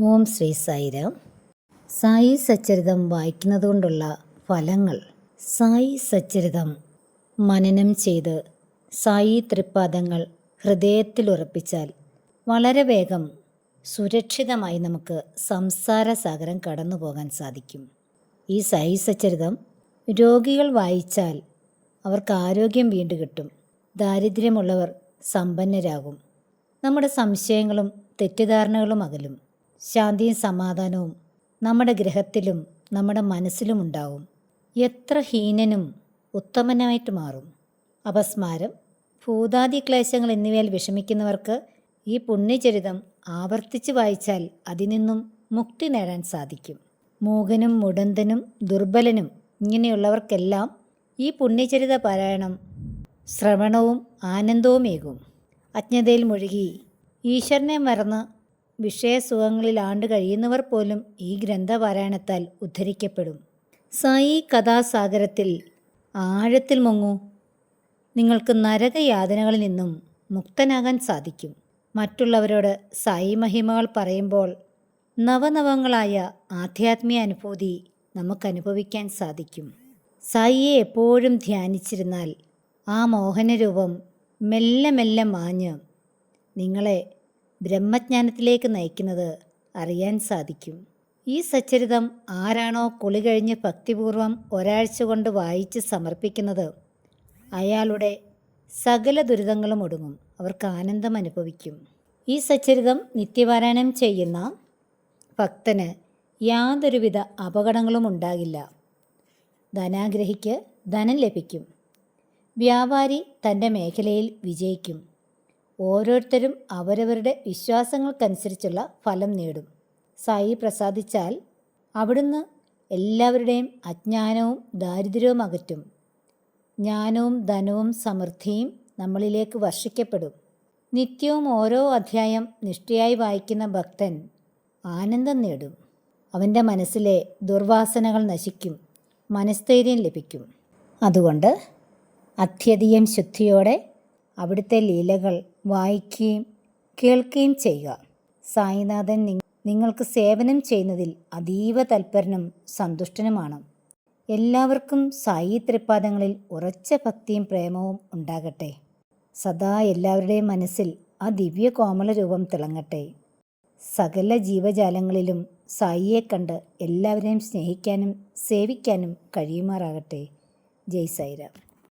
ഓം ശ്രീ സായിരാം. സായി സച്ചരിതം വായിക്കുന്നതുകൊണ്ടുള്ള ഫലങ്ങൾ. സായി സച്ചരിതം മനനം ചെയ്ത് സായി തൃപ്പാദങ്ങൾ ഹൃദയത്തിൽ ഉറപ്പിച്ചാൽ വളരെ വേഗം സുരക്ഷിതമായി നമുക്ക് സംസാര സാഗരം കടന്നു പോകാൻ സാധിക്കും. ഈ സായി സച്ചരിതം രോഗികൾ വായിച്ചാൽ അവർക്ക് ആരോഗ്യം വീണ്ടും കിട്ടും. ദാരിദ്ര്യമുള്ളവർ സമ്പന്നരാകും. നമ്മുടെ സംശയങ്ങളും തെറ്റിദ്ധാരണകളും അകലും. ശാന്തിയും സമാധാനവും നമ്മുടെ ഗ്രഹത്തിലും നമ്മുടെ മനസ്സിലും ഉണ്ടാവും. എത്ര ഹീനനും ഉത്തമനായിട്ട് മാറും. അപസ്മാരം ഭൂതാദി ക്ലേശങ്ങൾ എന്നിവയാൽ വിഷമിക്കുന്നവർക്ക് ഈ പുണ്യചരിതം ആവർത്തിച്ച് വായിച്ചാൽ അതിൽ നിന്നും മുക്തി നേടാൻ സാധിക്കും. മൂകനും മുടന്തനും ദുർബലനും ഇങ്ങനെയുള്ളവർക്കെല്ലാം ഈ പുണ്യചരിത പാരായണം ശ്രവണവും ആനന്ദവുമേകും. അജ്ഞതയിൽ മുഴുകി ഈശ്വരനെ മറന്ന് വിഷയസുഖങ്ങളിൽ ആണ്ട് കഴിയുന്നവർ പോലും ഈ ഗ്രന്ഥപാരായണത്താൽ ഉദ്ധരിക്കപ്പെടും. സായി കഥാസാഗരത്തിൽ ആഴത്തിൽ മുങ്ങൂ. നിങ്ങൾക്ക് നരകയാതനകളിൽ നിന്നും മുക്തനാകാൻ സാധിക്കും. മറ്റുള്ളവരോട് സായി മഹിമകൾ പറയുമ്പോൾ നവനവങ്ങളായ ആധ്യാത്മിക അനുഭൂതി നമുക്ക് അനുഭവിക്കാൻ സാധിക്കും. സായിയെ എപ്പോഴും ധ്യാനിച്ചിരുന്നാൽ ആ മോഹനരൂപം മെല്ലെ മെല്ലെ മാഞ്ഞ് നിങ്ങളെ ബ്രഹ്മജ്ഞാനത്തിലേക്ക് നയിക്കുന്നത് അറിയാൻ സാധിക്കും. ഈ സച്ചരിതം ആരാണോ കുളി കഴിഞ്ഞ് ഭക്തിപൂർവം ഒരാഴ്ച കൊണ്ട് വായിച്ച് സമർപ്പിക്കുന്നത് അയാളുടെ സകല ദുരിതങ്ങളും ഒടുങ്ങും. അവർക്ക് ആനന്ദം അനുഭവിക്കും. ഈ സച്ചരിതം നിത്യപാരായണം ചെയ്യുന്ന ഭക്തന് യാതൊരുവിധ അപകടങ്ങളും ഉണ്ടാകില്ല. ധനാഗ്രഹിക്ക് ധനം ലഭിക്കും. വ്യാപാരി തന്റെ മേഖലയിൽ വിജയിക്കും. ഓരോരുത്തരും അവരവരുടെ വിശ്വാസങ്ങൾക്കനുസരിച്ചുള്ള ഫലം നേടും. സായി പ്രസാദിച്ചാൽ അവിടുന്ന് എല്ലാവരുടെയും അജ്ഞാനവും ദാരിദ്ര്യവും അകറ്റും. ജ്ഞാനവും ധനവും സമൃദ്ധിയും നമ്മളിലേക്ക് വർഷിക്കപ്പെടും. നിത്യവും ഓരോ അധ്യായം നിഷ്ഠയായി വായിക്കുന്ന ഭക്തൻ ആനന്ദം നേടും. അവന്റെ മനസ്സിലെ ദുർവാസനകൾ നശിക്കും. മനസ്ഥൈര്യം ലഭിക്കും. അതുകൊണ്ട് അത്യധികം ശുദ്ധിയോടെ അവിടുത്തെ ലീലകൾ വായിക്കുകയും കേൾക്കുകയും ചെയ്യുക. സായിനാഥൻ നിങ്ങൾക്ക് സേവനം ചെയ്യുന്നതിൽ അതീവ തൽപരനും സന്തുഷ്ടനുമാണ്. എല്ലാവർക്കും സായി തൃപ്പാദങ്ങളിൽ ഉറച്ച ഭക്തിയും പ്രേമവും ഉണ്ടാകട്ടെ. സദാ എല്ലാവരുടെയും മനസ്സിൽ ആ ദിവ്യ കോമള രൂപം തിളങ്ങട്ടെ. സകല ജീവജാലങ്ങളിലും സായിയെ കണ്ട് എല്ലാവരെയും സ്നേഹിക്കാനും സേവിക്കാനും കഴിയുമാറാകട്ടെ. ജയ് സായിരാം.